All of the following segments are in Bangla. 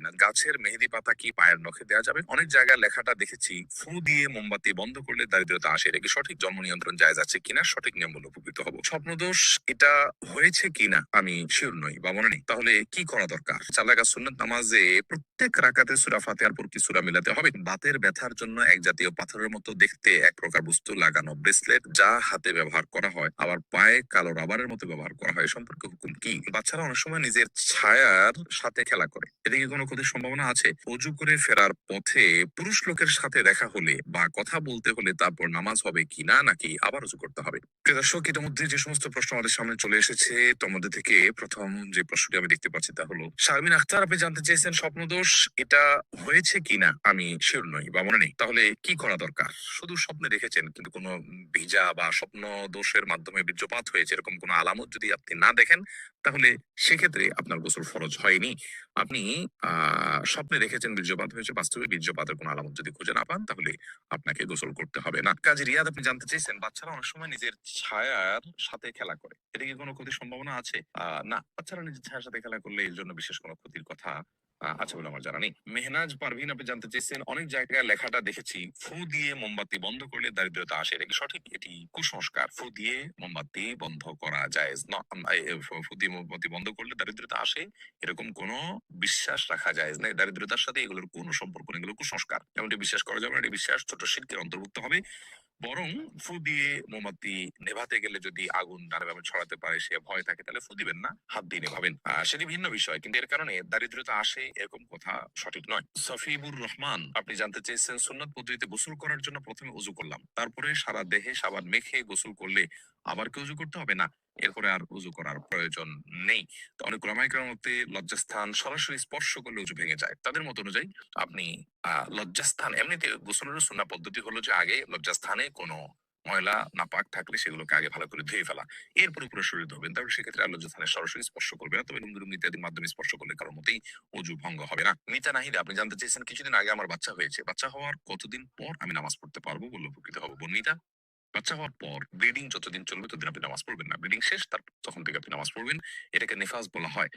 কিনা। গাছের মেহেদি পাতা কি পায়ের নখে দেওয়া যাবে? অনেক জায়গায় লেখাটা দেখেছি, ফু দিয়ে মোমবাতি বন্ধ করলে দারিদ্রতা আসে। এটা কি সঠিক জন্ম নিয়ন্ত্রণ জায়জ আছে কিনা? সঠিক নিয়ম বলে উপকৃত হব। স্বপ্নদোষ, এটা হয়েছে কিনা? আমি শিওর নই বা মনে নেই। তাহলে কি করা দরকার? চালাকা সুন্নত নামাজে প্রত্যেক রাকাতে সুরা ফাতেহার পর কি সুরা মিলাতে হবে? বাতের ব্যথার জন্য এক জাতীয় পাথরের মতো দেখতে এক প্রকার বস্তু লাগানো। ব্রেসলেট যা হাতে ব্যবহার করা হয়, আবার পায়ে কালো রাবারের মতো ব্যবহার করা হয়। সম্পর্কে হুকুম কি? বাচ্চারা অনেক সময় নিজের ছায়ার সাথে খেলা করে। এদিকে কোনো ক্ষতির সম্ভাবনা আছে। অজু করে ফেরার পথে পুরুষ লোকের সাথে দেখা হলে বা কথা বলতে হলে তারপর নামাজ হবে কিনা নাকি আবার উজু করতে হবে? দর্শক এটার মধ্যে যে সমস্ত প্রশ্ন আমাদের সামনে চলে এসেছে মধ্যে থেকে প্রথম যে প্রশ্নটি আমি দেখতে পাচ্ছি তা হলো, শারমিন আখতার, আপনি জানতে চেয়েছেন স্বপ্নদোষ, এটা হয়েছে কিনা আমি শিওর নই বা মনে নেই। তাহলে কি করা দরকার? শুধু স্বপ্নে দেখেছেন, কিন্তু কোনো ভিজা বা স্বপ্ন দোষের মাধ্যমে বীর্যপাত হয়েছে, এরকম কোনো আলামত যদি আপনি না দেখেন তাহলে সেক্ষেত্রে আপনার গোসল ফরজ হয়নি। আপনি স্বপ্নে দেখেছেন বীর্যপাত হয়েছে, বাস্তবে বীর্যপাতের কোনো আলামত যদি খুঁজে না পান, তাহলে আপনাকে গোসল করতে হবে না। কাজে রিয়াদ, আপনি জানতে চাইছেন, বাচ্চারা অনেক সময় নিজের ছায়ার সাথে খেলা করে। এটা কি কোনো ক্ষতির সম্ভাবনা আছে? না, বাচ্চারা নিজের ছায়ার সাথে খেলা করলে এর জন্য বিশেষ কোনো ক্ষতির কথা আছে বলে আমার জানা নেই। মেহনাজ পারভিন আপনি জানতে চেয়েছেন, অনেক জায়গায় লেখাটা দেখেছি, ফু দিয়ে মোমবাতি বন্ধ করলে দারিদ্রতা আসে, এটা কি সঠিক? এটি কুসংস্কার। ফু দিয়ে মোমবাতি বন্ধ করা যায় ফু দিয়ে মোমবাতি বন্ধ করলে দারিদ্রতা আসে, এরকম কোনো বিশ্বাস রাখা যায় না। দারিদ্রতার সাথে এগুলোর কোনো সম্পর্ক নেই, এগুলো কুসংস্কার। এমনটি বিশ্বাস করা যাবে না, এটি বিশ্বাস ছোট শিল্পের অন্তর্ভুক্ত হবে। বরং ফু দিয়ে মোমবাতি নেভাতে গেলে যদি আগুন নানাভাবে ছড়াতে পারে, সে ভয় থাকে, তাহলে ফু দিবেন না, হাত দিয়ে নেভাবেন। সেটি ভিন্ন বিষয়, কিন্তু এর কারণে দারিদ্রতা আসে এরকম কথা সঠিক নয়। সফিবুর রহমান, আপনি জানতে চেয়েছেন, সুন্নত পদ্ধতিতে গোসল করার জন্য প্রথমে উজু করলাম। তারপরে সারা দেহে সাবান মেখে গোসল করলে আবার কি উজু করতে হবে? না এরপরে আর উজু করার প্রয়োজন নেই। তো অনেক রামায়িকের মতে লজ্জাস্থান সরাসরি স্পর্শ করলে উজু ভেঙে যায়, তাদের মত অনুযায়ী আপনি লজ্জাস্থান, এমনিতে গোসলের সুন্না পদ্ধতি হলো যে আগে লজ্জাস্থানে কোনো ময়লা, নাপাক থাকলে সেগুলোকে আগে ভালো করে ধুয়ে ফেলা। এরপরে পুরো শরীর ধোবেন তাহলে সেক্ষেত্রে আর লজ্জাস্থানে সরাসরি স্পর্শ করবে না। তবে লুঙ্গি ইত্যাদির মাধ্যমে স্পর্শ করলে কারোর মতেই অজু ভঙ্গ হবে না। মিতা নাহিদ, আপনি জানতে চেয়েছেন, কিছুদিন আগে আমার বাচ্চা হয়েছে। বাচ্চা হওয়ার কতদিন পর আমি নামাজ পড়তে পারব বলে উপকৃত হব? বোন মিতা? বাচ্চা হওয়ার পর ব্লিডিং যতদিন চলবে ততদিন আপনি নামাজ পড়বেন না। ব্লিডিং শেষ, তার তখন থেকে আপনি নামাজ পড়বেন। এটাকে নেফাজ বলা হয়।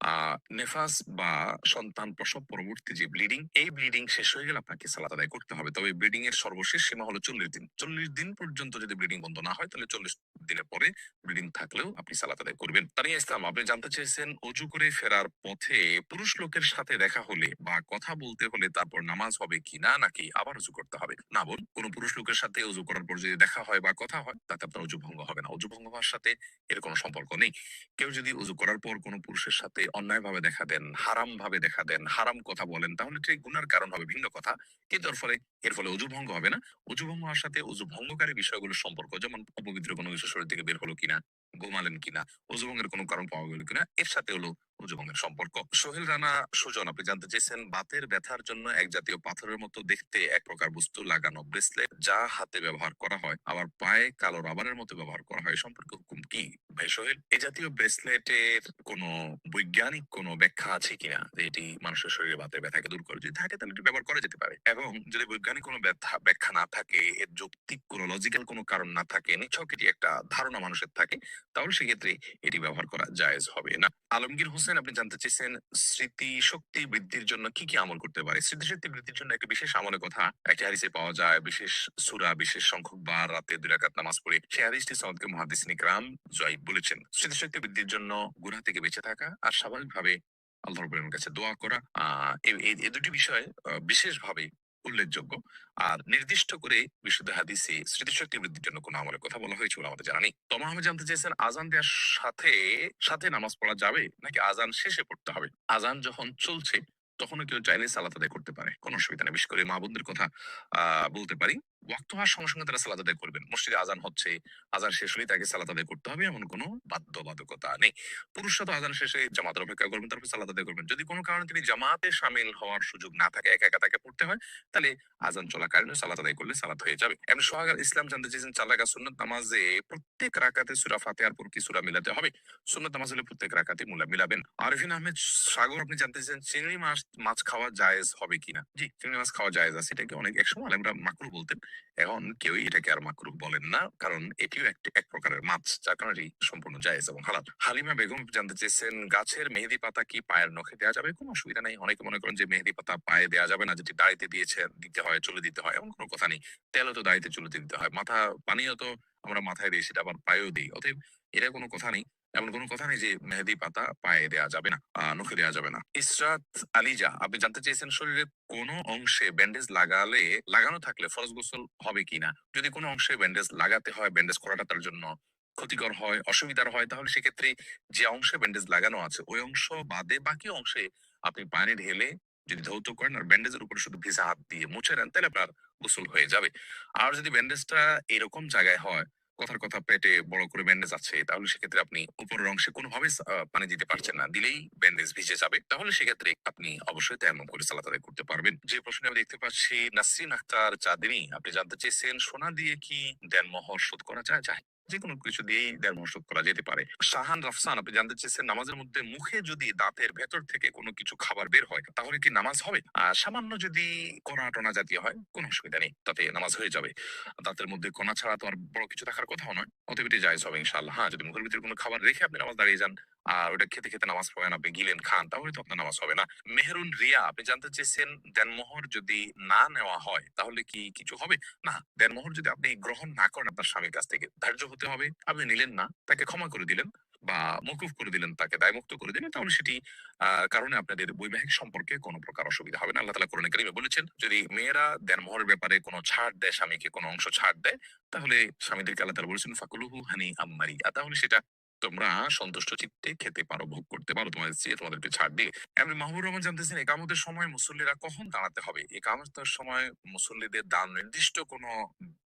আহ নেফাজ বা সন্তান প্রসব পরবর্তী যে ব্লিডিং এই ব্লিডিং শেষ হয়ে গেলে আপনাকে সালাত আদায় করতে হবে। তবে ব্লিডিং এর সর্বশেষ সীমা হলো চল্লিশ দিন। চল্লিশ দিন পর্যন্ত যদি ব্লিডিং বন্ধ না হয়, তাহলে চল্লিশ দিনের পরে ব্লিডিং থাকলেও আপনি সালাত আদায় করবেন। তানিয়া ইসলাম, আপনি জানতে চেয়েছেন অজু করে ফেরার পথে পুরুষ লোকের সাথে দেখা হলে বা কথা বলতে হলে তারপর নামাজ হবে কি না নাকি আবার উজু করতে হবে? না বল, কোন পুরুষ লোকের সাথে উজু করার পর যদি দেখা হয় বা কথা হয়, তাতে আপনার উজু ভঙ্গ হবে না। উজু ভঙ্গ হওয়ার সাথে এর কোনো সম্পর্ক নেই। কেউ যদি উজু করার পর কোনো পুরুষের সাথে অন্যায় ভাবে দেখা দেন হারাম ভাবে দেখা দেন, হারাম কথা বলেন, তাহলে ঠিক গুনার কারণ হবে ভিন্ন কথা। কিন্তু এর ফলে এর ফলে উজু ভঙ্গ হবে না। উজু ভঙ্গ হওয়ার সাথে উজু ভঙ্গকারী বিষয়গুলোর সম্পর্ক, যেমন অপবিত্র কোনো কিছু শরীর থেকে বের হলো কিনা ঘুমালেন কিনা উজু ভঙ্গের কোনো কারণ পাওয়া গেল কিনা, এর সাথে হলো উজু সম্পর্ক। সোহেল রানা, সুজন, আপনি জানতে চেয়েছেন, বাতের ব্যথার জন্য এক জাতীয় পাথরের মতো দেখতে এক প্রকার বস্তু লাগানো ব্রেসলেট যা হাতে ব্যবহার করা হয়, আবার পায়ে কালো রাবারের মতো ব্যবহার করা হয় সম্পর্কে হুকুম কি? ভাই সোহেল, এ জাতীয় ব্রেসলেটের কোনো বৈজ্ঞানিক কোনো ব্যাখ্যা আছে কিনা যে এটি মানুষের শরীরে বাতের ব্যথাকে দূর করে? যদি থাকে তাহলে এটি ব্যবহার করা যেতে পারে। এবং যদি বৈজ্ঞানিক কোনো ব্যাখ্যা না থাকে, এর যৌক্তিক কোনো লজিক্যাল কোনো কারণ না থাকে, নিছক এটি একটা ধারণা মানুষের থাকে তাহলে সেক্ষেত্রে এটি ব্যবহার করা জায়েজ হবে না। আলমগীর হোসেন, আপনি জানতে চেয়েছেন স্মৃতি শক্তি বৃদ্ধির জন্য কি কি আমল করতে পারে? স্মৃতি শক্তি বৃদ্ধির জন্য একটা বিশেষ আমলের কথা একটি হাদিসে পাওয়া যায়, বিশেষ সুরা, বিশেষ সংখ্যক বার রাতে দুই রাকাত নামাজ পড়ে। সেই হাদিসটি সনদকে মহাদিস নিকরাম জয়ীব বলেছেন। স্মৃতি শক্তি বৃদ্ধির জন্য গুনাহ থেকে বেঁচে থাকা আর স্বাভাবিকভাবে আল্লাহ রবের কাছে দোয়া করা, আহ এই- দুটি বিষয় বিশেষভাবে উল্লেখযোগ্য। আর নির্দিষ্ট করে বিশুদ্ধ হাদিসে স্মৃতিশক্তি বৃদ্ধির জন্য কোনো আমলের কথা বলা হয়েছিল আমাদের জানা নেই। তমা আমি জানতে চাইছেন আজান দেওয়ার সাথে সাথে নামাজ পড়া যাবে নাকি আজান শেষে পড়তে হবে? আজান যখন চলছে, তখনও কেউ চাইলে সালাত আদায় করতে পারে। কোনো অসুবিধা নেই। বিশেষ করে মা বোনদের কথা বলতে পারি। ওয়াক্ত হওয়ার সঙ্গে সঙ্গে তারা সালাত আদায় করবেন। মসজিদে আজান হচ্ছে আজান শেষ হলেই তাকে সালাত আদায় করতে হবে এমন কোনো বাধ্যবাধকতা নেই। পুরুষরা তো আজান শেষে জামাতের অপেক্ষা করবেন, তারপর সালাত আদায় করবেন। যদি কোনো কারণে তিনি জামাতে সামিল হওয়ার সুযোগ না থাকে, একা একা তাকে পড়তে হয়, তাহলে আজান চলাকালীন সালাত আদায় করলে সালাত হয়ে যাবে। এমন সোহাগার ইসলাম জানতে চেয়েছেন চালাকা সুন্নত নামাজে প্রত্যেক রাকাতে সুরা ফাতেহার পর কি সুরা মিলাতে হবে? সুন্নত নামাজ হলে প্রত্যেক রাকাতে মুলা মিলাবেন। আরফিন আহমেদ সাগর, আপনি জানতে চেয়েছেন, চিংড়ি মাছ মাছ খাওয়া জায়েজ হবে কিনা? জি, চিংড়ি মাছ খাওয়া জায়েজ আছে, এটাকে অনেক একসময় আলেমরা মাকরু বলতেন। এখন কেউই এটাকে আর মাকরুহ বলেন না, কারণ এটিও একটি, এক প্রকারের মাছ, যার কারণে এটি সম্পূর্ণ জায়েজ এবং হালাল। হালিমা বেগম জানতে চেয়েছেন, গাছের মেহেদি পাতা কি পায়ের নখে দেওয়া যাবে? কোনো অসুবিধা নেই। অনেকে মনে করেন যে মেহেদি পাতা পায়ে দেওয়া যাবে না, যেটি দাড়িতে দিয়েছে, দিতে হয়, চুলে দিতে হয়, এমন কোনো কথা নেই। তেলও তো দাড়িতে চুলে দিতে হয়। মাথা পানিও তো আমরা মাথায় দিই, সেটা আবার পায়েও দিই। অতএব এটা কোনো কথা নেই। এমন কোনো কথা নেই যে মেহেদি পাতা পায়ে দেওয়া যাবে না নখে দেওয়া যাবে না। ইসরাত আলিজা, আপনি জানতে চেয়েছেন শরীরের কোনো অংশে ব্যান্ডেজ লাগালে, লাগানো থাকলে ফরজ গোসল হবে কিনা? যদি কোনো অংশে ব্যান্ডেজ লাগাতে হয় ব্যান্ডেজ করাটা তার জন্য ক্ষতিকর হয়, অসুবিধার হয়, তাহলে সেক্ষেত্রে যে অংশে ব্যান্ডেজ লাগানো আছে, ওই অংশ বাদে বাকি অংশে আপনি পানি ঢেলে যদি ধৌত করেন আর ব্যান্ডেজের উপরে শুধু ভিজা হাত দিয়ে মুছে নেন, তাহলে আপনার গোসল হয়ে যাবে। আর যদি ব্যান্ডেজটা এরকম জায়গায় হয় কথার কথা পেটে বড় করে ব্যান্ডেজ আছে তাহলে সেক্ষেত্রে আপনি উপরের অংশে কোনোভাবে পানি দিতে পারছেন না। দিলেই ব্যান্ডেজ ভিজে যাবে। তাহলে সেক্ষেত্রে আপনি অবশ্যই তেমন করে আদায় করতে পারবেন। যে প্রশ্নে আমি দেখতে পাচ্ছি, নাসরিন আক্তার চাঁদিনী, আপনি জানতে চেয়েছেন সোনা দিয়ে কি দেন মহর শোধ করা যায়? যে কোনো কিছু দিয়েই দেড় শোধ করা যেতে পারে। শাহান রাফসান, আপনি জানতে চেয়েছেন, নামাজের মধ্যে মুখে যদি দাঁতের ভেতর থেকে কোনো কিছু খাবার বের হয়, তাহলে কি নামাজ হবে? সামান্য যদি কণা টনা জাতীয় হয়, কোনো অসুবিধা নেই, তাতে নামাজ হয়ে যাবে। দাঁতের মধ্যে কণা ছাড়া তোমার বড় কিছু দেখার কথাও নয়, অতএব এটি জায়জ হবে ইনশাল্লাহ হ্যাঁ যদি মুখের ভিতরে কোনো খাবার রেখে আপনি নামাজ দাঁড়িয়ে যান আর ওটা খেতে খেতে নামাজ গিলেন খান, তাহলে তো আপনার নামাজ হবে না। মেহরুন রিয়া, আপনি জানতে চেয়েছেন দেনমোহর যদি না নেওয়া হয়, তাহলে কি কিছু হবে? না, দেনমোহর যদি আপনি গ্রহণ না করেন, আপনার স্বামীর কাছ থেকে ধার্য হতে হবে। আপনি নিলেন না, তাকে ক্ষমা করে দিলেন বা মকুফ করে দিলেন, তাকে দায়মুক্ত করে দিলেন, তাহলে সেটি কারণে আপনাদের বৈবাহিক সম্পর্কে কোনো প্রকার অসুবিধা হবে না। আল্লাহ তালা কোরআন বলেছেন, যদি মেয়েরা দেনমোহরের ব্যাপারে কোনো ছাড় দেয়, স্বামীকে কোনো অংশ ছাড় দেয়, তাহলে স্বামীদেরকে আল্লাহ তালা বলেছেন, ফাকুলুহু হানি আম্মারি তাহলে সেটা তোমরা সন্তুষ্ট চিত্তে খেতে পারো, ভোগ করতে পারো, তোমাদের চেয়ে তোমাদেরকে ছাড় দিয়ে এমনি মাহবুর রহমান জানতেছেন একামতের সময় মুসল্লিরা কখন দাঁড়াতে হবে? একামতের সময় মুসল্লিদের দান নির্দিষ্ট কোনো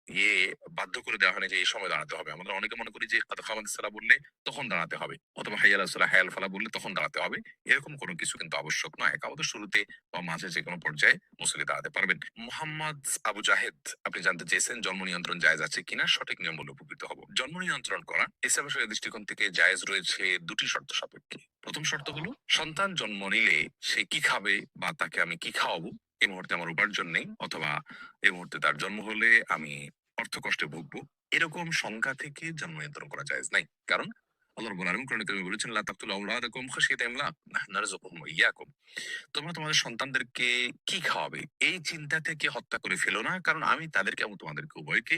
ইয়ে বাধ্য করে দেওয়া হয় যে এই সময় দাঁড়াতে হবে। আমাদের অনেকে মনে করি যে খামাদ সালা বললে তখন দাঁড়াতে হবে। অথবা হাইয়াল সালা হায়াল ফালা বললে তখন দাঁড়াতে হবে। এরকম কোনো কিছু কিন্তু আবশ্যক নয়। একামতের শুরুতে বা মাঝে যে কোনো পর্যায়ে মুসল্লি দাঁড়াতে পারবেন। মোহাম্মদ আবু জাহেদ, আপনি জানতে চেয়েছেন জন্ম নিয়ন্ত্রণ জায়েজ আছে কিনা? সঠিক নিয়ম বলে উপকৃত হব। জন্ম নিয়ন্ত্রণ করা ইসলাম দৃষ্টিকোণ থেকে জায়েজ রয়েছে দুটি শর্ত সাপেক্ষে। প্রথম শর্ত হলো, সন্তান জন্ম নিলে সে কি খাবে বা তাকে আমি কি খাওয়াবো? এই মুহূর্তে আমার উপার্জন নেই, অথবা এই মুহূর্তে তার জন্ম হলে আমি অর্থ কষ্টে ভুগবো। এরকম সংখ্যা থেকে জন্ম নিয়ন্ত্রণ করা যায় নাই। কারণ বলেছেন তোমরা তোমাদের সন্তানদেরকে কি খাওয়াবে? এই চিন্তা থেকে হত্যা করে ফেলো না, কারণ আমি তাদেরকে এবং তোমাদেরকে, উভয়কে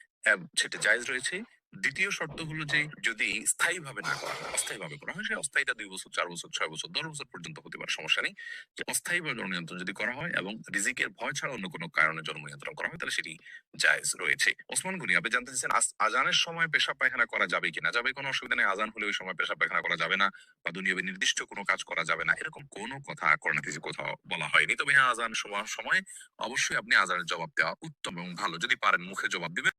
সেটা জায়েজ রয়েছে। দ্বিতীয় শর্ত হলো যে, যদি স্থায়ী ভাবে না করা হয় অস্থায়ী ভাবে করা হয়, সে অস্থায়ীটা দুই বছর, চার বছর, ছয় বছর, দশ বছর পর্যন্ত হতে পারে, সমস্যা নেই। যে অস্থায়ী ভাবে জন্ম নিয়ন্ত্রণ যদি করা হয় এবং রিজিকের ভয় ছাড়া অন্য কোনো কারণে জন্ম নিয়ন্ত্রণ করা হয়, তাহলে সেটি জায়েজ রয়েছে। ওসমান গনি, আপনি জানতে চাইছেন আজানের সময় পেশাব পায়খানা করা যাবে কিনা? যাবে কোনো অসুবিধা নেই, আজান হলে ওই সময় পেশাব পায়খানা করা যাবে না বা দুনিয়াবে নির্দিষ্ট কোনো কাজ করা যাবে না। এরকম কোনো কথা থেকে কোথাও বলা হয়নি। তবে হ্যাঁ আজান সময় অবশ্যই আপনি আজানের জবাব দেওয়া উত্তম এবং ভালো। যদি পারেন, মুখে জবাব দিবেন।